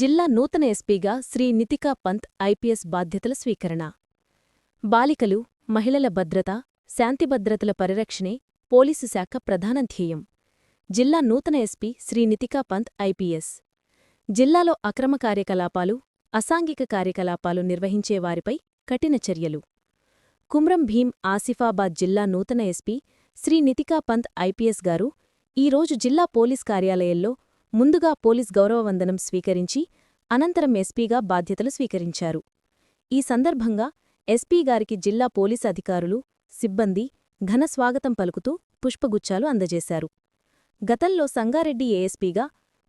జిల్లా నూతన ఎస్పీగా శ్రీ నితికా పంత్ ఐపీఎస్ బాధ్యతల స్వీకరణ. బాలికలు మహిళల భద్రత శాంతిభద్రతల పరిరక్షణే పోలీసు శాఖ ప్రధాన ధ్యేయం. జిల్లా నూతన ఎస్పీ శ్రీ నితికా పంత్ ఐపీఎస్. జిల్లాలో అక్రమ కార్యకలాపాలు అసాంఘిక కార్యకలాపాలు నిర్వహించే వారిపై కఠిన చర్యలు. కుమ్రం భీం ఆసిఫాబాద్ జిల్లా నూతన ఎస్పీ శ్రీ నితికా పంత్ ఐపీఎస్ గారు ఈరోజు జిల్లా పోలీస్ కార్యాలయంలో ముందుగా పోలీస్ గౌరవవందనం స్వీకరించి అనంతరం ఎస్పీగా బాధ్యతలు స్వీకరించారు. ఈ సందర్భంగా ఎస్పీ గారికి జిల్లా పోలీస్ అధికారులు సిబ్బంది ఘన స్వాగతం పలుకుతూ పుష్పగుచ్చాలు అందజేశారు. గతంలో సంగారెడ్డి ఏఎస్పీగా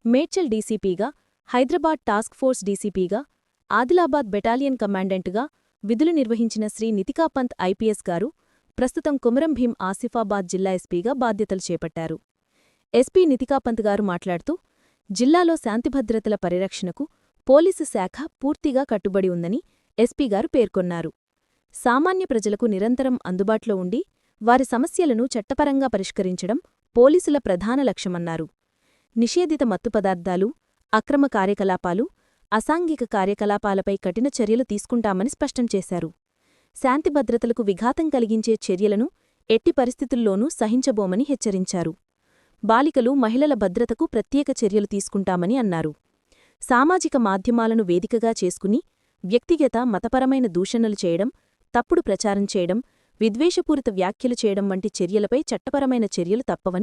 మేడ్చల్ డీసీపీగా హైదరాబాద్ టాస్క్ ఫోర్స్ డీసీపీగా ఆదిలాబాద్ బెటాలియన్ కమాండెంట్గా విధులు నిర్వహించిన శ్రీ నితికాపంత్ ఐపీఎస్ గారు ప్రస్తుతం కుమరం భీం ఆసిఫాబాద్ జిల్లా ఎస్పీగా బాధ్యతలు చేపట్టారు. ఎస్పీ నితికాపంత్ గారు మాట్లాడుతూ జిల్లాలో శాంతిభద్రతల పరిరక్షణకు పోలీసు శాఖ పూర్తిగా కట్టుబడి ఉందని ఎస్పీగారు పేర్కొన్నారు. సామాన్య ప్రజలకు నిరంతరం అందుబాటులో ఉండి వారి సమస్యలను చట్టపరంగా పరిష్కరించడం పోలీసుల ప్రధాన లక్ష్యమన్నారు. నిషేధిత మత్తు పదార్థాలు అక్రమ కార్యకలాపాలు అసాంఘిక కార్యకలాపాలపై కఠిన చర్యలు తీసుకుంటామని స్పష్టం చేశారు. శాంతిభద్రతలకు విఘాతం కలిగించే చర్యలను ఎట్టి పరిస్థితుల్లోనూ సహించబోమని హెచ్చరించారు. బాలికలు మహిళల భద్రతకు ప్రత్యేక చర్యలు తీసుకుంటామని అన్నారు. సామాజిక మాధ్యమాలను వేదికగా చేసుకుని వ్యక్తిగత మతపరమైన దూషణలు చేయడం తప్పుడు ప్రచారం చేయడం విద్వేషపూరిత వ్యాఖ్యలు చేయడం వంటి చర్యలపై చట్టపరమైన చర్యలు తప్పవని